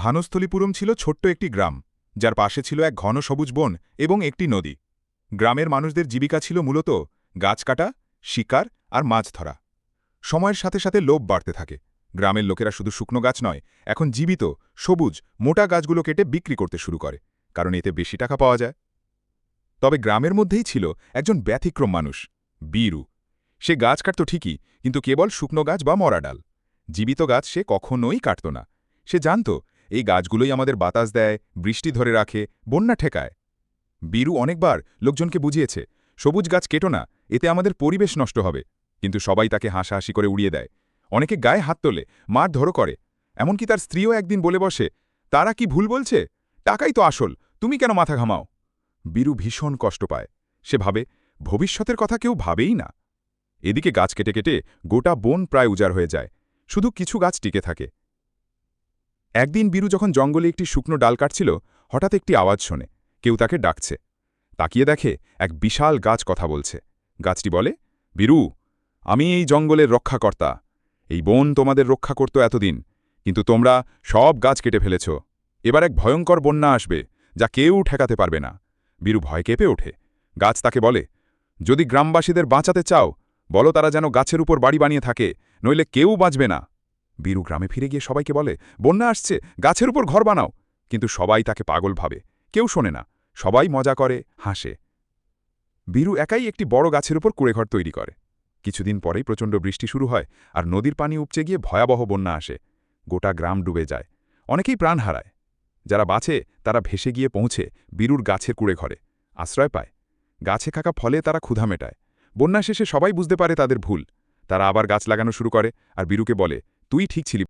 ভানস্থলীপুরম ছিল ছোট্ট একটি গ্রাম, যার পাশে ছিল এক ঘন সবুজ বন এবং একটি নদী। গ্রামের মানুষদের জীবিকা ছিল মূলত গাছ কাটা, শিকার আর মাছ ধরা। সময়ের সাথে সাথে লোভ বাড়তে থাকে। গ্রামের লোকেরা শুধু শুকনো গাছ নয়, এখন জীবিত, সবুজ, মোটা গাছগুলো কেটে বিক্রি করতে শুরু করে, কারণ এতে বেশি টাকা পাওয়া যায়। তবে গ্রামের মধ্যেই ছিল একজন ব্যতিক্রম মানুষ, বীরু। সে গাছ কাটত ঠিকই, কিন্তু কেবল শুকনো গাছ বা মরা ডাল। জীবিত গাছ সে কখনোই কাটত না। সে জানত এই গাছগুলোই আমাদের বাতাস দেয়, বৃষ্টি ধরে রাখে, বন্যা ঠেকায়। বীরু অনেকবার লোকজনকে বুঝিয়েছে, সবুজ গাছ কেটো না, এতে আমাদের পরিবেশ নষ্ট হবে। কিন্তু সবাই তাকে হাসাহাসি করে উড়িয়ে দেয়। অনেকে গায়ে হাত তোলে, মার ধরো করে। এমনকি তার স্ত্রীও একদিন বলে বসে, তারা কি ভুল বলছে? টাকাই তো আসল, তুমি কেন মাথা ঘামাও? বীরু ভীষণ কষ্ট পায়। সে ভাবে, ভবিষ্যতের কথা কেউ ভাবেই না। এদিকে গাছ কেটে কেটে গোটা বন প্রায় উজাড় হয়ে যায়। শুধু কিছু গাছ টিকে থাকে। একদিন বীরু যখন জঙ্গলে একটি শুকনো ডাল কাটছিল, হঠাৎ একটি আওয়াজ শোনে। কেউ তাকে ডাকছে। তাকিয়ে দেখে এক বিশাল গাছ কথা বলছে। গাছটি বলে, বীরু, আমি এই জঙ্গলের রক্ষাকর্তা। এই বন তোমাদের রক্ষা করত এতদিন, কিন্তু তোমরা সব গাছ কেটে ফেলেছ। এবার এক ভয়ঙ্কর বন্যা আসবে, যা কেউ ঠেকাতে পারবে না। বীরু ভয় কেঁপে ওঠে। গাছ তাকে বলে, যদি গ্রামবাসীদের বাঁচাতে চাও, বলো তারা যেন গাছের উপর বাড়ি বানিয়ে থাকে, নইলে কেউ বাঁচবে না। বীরু গ্রামে ফিরে গিয়ে সবাইকে বলে, বন্যা আসছে, গাছের উপর ঘর বানাও। কিন্তু সবাই তাকে পাগল ভাবে, কেউ শোনে না, সবাই মজা করে, হাসে। বীরু একাই একটি বড় গাছের উপর কুড়েঘর তৈরি করে। কিছুদিন পরেই প্রচণ্ড বৃষ্টি শুরু হয় আর নদীর পানি উপচে গিয়ে ভয়াবহ বন্যা আসে। গোটা গ্রাম ডুবে যায়। অনেকেই প্রাণ হারায়। যারা বাঁচে, তারা ভেসে গিয়ে পৌঁছে বীরুর গাছের কুড়ে ঘরে আশ্রয় পায়। গাছে থাকা ফলে তারা ক্ষুধা মেটায়। বন্যা শেষে সবাই বুঝতে পারে তাদের ভুল। তারা আবার গাছ লাগানো শুরু করে আর বীরুকে বলে তুই ঠিক ছিলি।